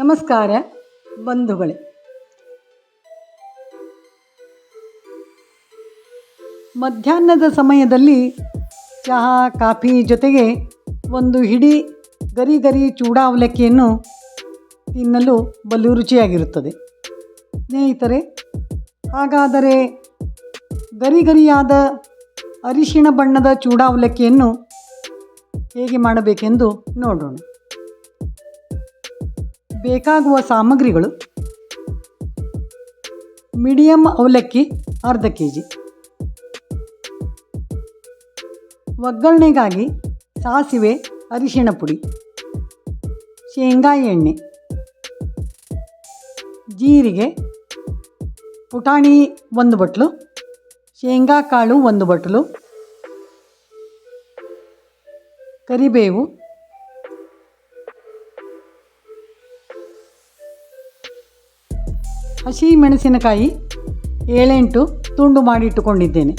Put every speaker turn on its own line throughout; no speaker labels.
ನಮಸ್ಕಾರ, ಬಂಧುಗಳೇ. ಮಧ್ಯಾಹ್ನದ ಸಮಯದಲ್ಲಿ ಚಹಾ, ಕಾಫಿ ಜೊತೆಗೆ ಒಂದು ಹಿಡಿ ಗರಿ ಗರಿ ಚೂಡ ಅವಲಕ್ಕಿಯನ್ನು ತಿನ್ನಲು ಬಲು ರುಚಿಯಾಗಿರುತ್ತದೆ. ಸ್ನೇಹಿತರೆ, ಹಾಗಾದರೆ ಗರಿ ಗರಿಯಾದ ಅರಿಶಿಣ ಬಣ್ಣದ ಚೂಡಾವಲಕ್ಕಿಯನ್ನು ಹೇಗೆ ಮಾಡಬೇಕೆಂದು ನೋಡೋಣ. ಬೇಕಾಗುವ ಸಾಮಗ್ರಿಗಳು. ಮೀಡಿಯಮ್ ಅವಲಕ್ಕಿ ಅರ್ಧ ಕೆ ಜಿ ಒಗ್ಗರಣೆಗಾಗಿ ಸಾಸಿವೆ, ಅರಿಶಿಣ ಪುಡಿ. ಶೇಂಗಾ ಎಣ್ಣೆ. ಜೀರಿಗೆ. ಪುಟಾಣಿ ಒಂದು ಬಟ್ಲು. ಶೇಂಗಾ ಕಾಳು ಒಂದು ಬಟ್ಲು. ಕರಿಬೇವು. ಹಸಿ ಮೆಣಸಿನಕಾಯಿ ಏಳೆಂಟು ತುಂಡು ಮಾಡಿಟ್ಟುಕೊಂಡಿದ್ದೇನೆ.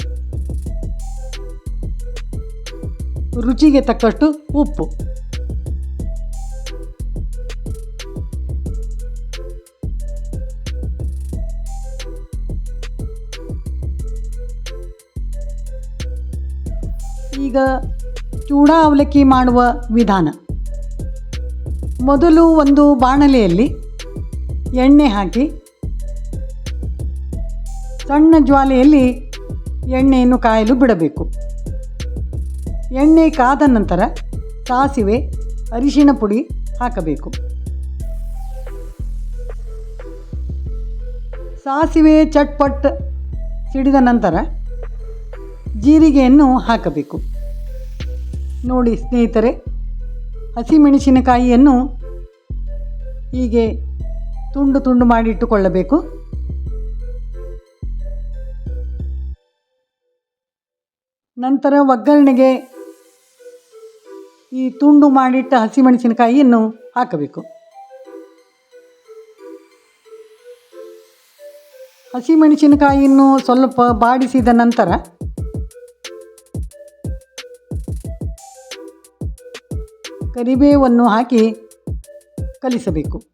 ರುಚಿಗೆ ತಕ್ಕಷ್ಟು ಉಪ್ಪು. ಈಗ ಚೂಡ ಅವಲಕ್ಕಿ ಮಾಡುವ ವಿಧಾನ. ಮೊದಲು ಒಂದು ಬಾಣಲೆಯಲ್ಲಿ ಎಣ್ಣೆ ಹಾಕಿ ಸಣ್ಣ ಜ್ವಾಲೆಯಲ್ಲಿ ಎಣ್ಣೆಯನ್ನು ಕಾಯಲು ಬಿಡಬೇಕು. ಎಣ್ಣೆ ಕಾದ ನಂತರ ಸಾಸಿವೆ ಅರಿಶಿನ ಪುಡಿ ಹಾಕಬೇಕು. ಸಾಸಿವೆ ಚಟ್ಪಟ್ ಸಿಡಿದ ನಂತರ ಜೀರಿಗೆಯನ್ನು ಹಾಕಬೇಕು. ನೋಡಿ ಸ್ನೇಹಿತರೆ, ಹಸಿಮೆಣಸಿನಕಾಯಿಯನ್ನು ಹೀಗೆ ತುಂಡು ತುಂಡು ಮಾಡಿಟ್ಟುಕೊಳ್ಳಬೇಕು ನಂತರ ಒಗ್ಗರಣೆಗೆ ಈ ತುಂಡು ಮಾಡಿಟ್ಟ ಹಸಿಮೆಣಸಿನಕಾಯಿಯನ್ನು ಹಾಕಬೇಕು. ಹಸಿಮೆಣಸಿನಕಾಯಿಯನ್ನು ಸ್ವಲ್ಪ ಬಾಡಿಸಿದ ನಂತರ ಕರಿಬೇವನ್ನು ಹಾಕಿ ಕಲಿಸಬೇಕು.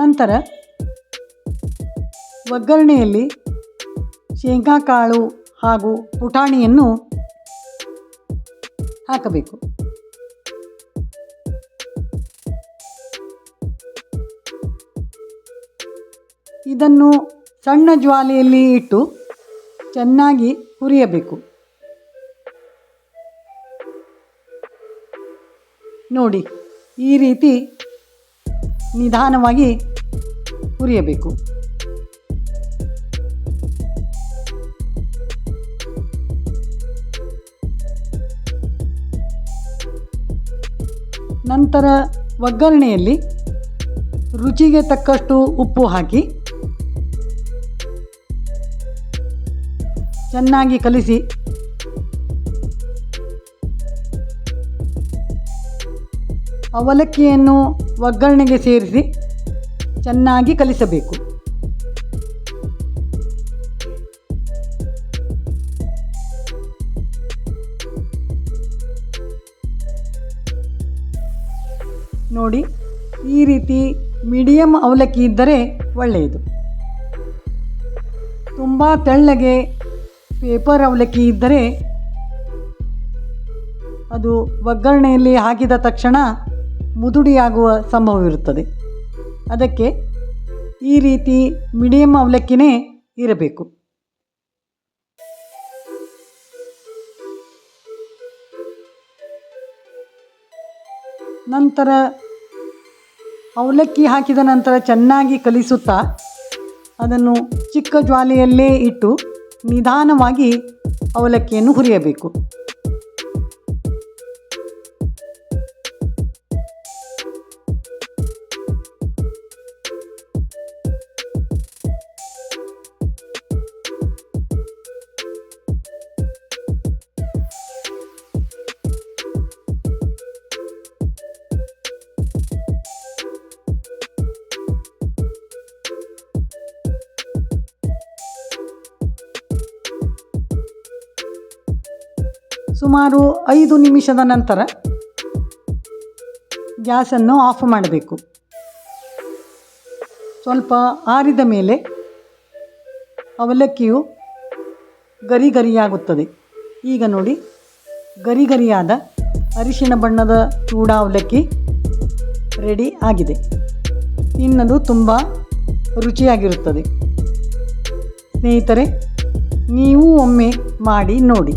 ನಂತರ ಒಗ್ಗರಣೆಯಲ್ಲಿ ಶೇಂಗಾಕಾಳು ಹಾಗೂ ಪುಟಾಣಿಯನ್ನು ಹಾಕಬೇಕು. ಇದನ್ನು ಸಣ್ಣ ಜ್ವಾಲೆಯಲ್ಲಿ ಇಟ್ಟು ಚೆನ್ನಾಗಿ ಹುರಿಯಬೇಕು. ನೋಡಿ, ಈ ರೀತಿ ನಿಧಾನವಾಗಿ ಹುರಿಯಬೇಕು ನಂತರ ಒಗ್ಗರಣೆಯಲ್ಲಿ ರುಚಿಗೆ ತಕ್ಕಷ್ಟು ಉಪ್ಪು ಹಾಕಿ ಚೆನ್ನಾಗಿ ಕಲಿಸಿ. ಅವಲಕ್ಕಿಯನ್ನು ಒಗ್ಗರಣೆಗೆ ಸೇರಿಸಿ ಚೆನ್ನಾಗಿ ಕಲಿಸಬೇಕು. ನೋಡಿ, ಈ ರೀತಿ ಮೀಡಿಯಮ್ ಅವಲಕ್ಕಿ ಇದ್ದರೆ ಒಳ್ಳೆಯದು. ತುಂಬ ತೆಳ್ಳಗೆ ಪೇಪರ್ ಅವಲಕ್ಕಿ ಇದ್ದರೆ ಅದು ಒಗ್ಗರಣೆಯಲ್ಲಿ ಹಾಕಿದ ತಕ್ಷಣ ಮುದುಡಿಯಾಗುವ ಸಂಭವವಿರುತ್ತದೆ. ಅದಕ್ಕೆ ಈ ರೀತಿ ಮಿಡಿಯಮ್ ಅವಲಕ್ಕಿನೇ ಇರಬೇಕು. ನಂತರ ಅವಲಕ್ಕಿ ಹಾಕಿದ ನಂತರ ಚೆನ್ನಾಗಿ ಕಲಿಸುತ್ತಾ ಅದನ್ನು ಚಿಕ್ಕ ಜ್ವಾಲೆಯಲ್ಲೇ ಇಟ್ಟು ನಿಧಾನವಾಗಿ ಅವಲಕ್ಕಿಯನ್ನು ಹುರಿಯಬೇಕು. ಸುಮಾರು ಐದು ನಿಮಿಷದ ನಂತರ ಗ್ಯಾಸನ್ನು ಆಫ್ ಮಾಡಬೇಕು. ಸ್ವಲ್ಪ ಆರಿದ ಮೇಲೆ ಅವಲಕ್ಕಿಯು ಗರಿ ಗರಿಯಾಗುತ್ತದೆ ಈಗ ನೋಡಿ ಗರಿ ಗರಿಯಾದ ಅರಿಶಿಣ ಬಣ್ಣದ ಚೂಡ ಅವಲಕ್ಕಿ ರೆಡಿ ಆಗಿದೆ. ತಿನ್ನಲು ತುಂಬ ರುಚಿಯಾಗಿರುತ್ತದೆ. ಸ್ನೇಹಿತರೆ, ನೀವು ಒಮ್ಮೆ ಮಾಡಿ ನೋಡಿ.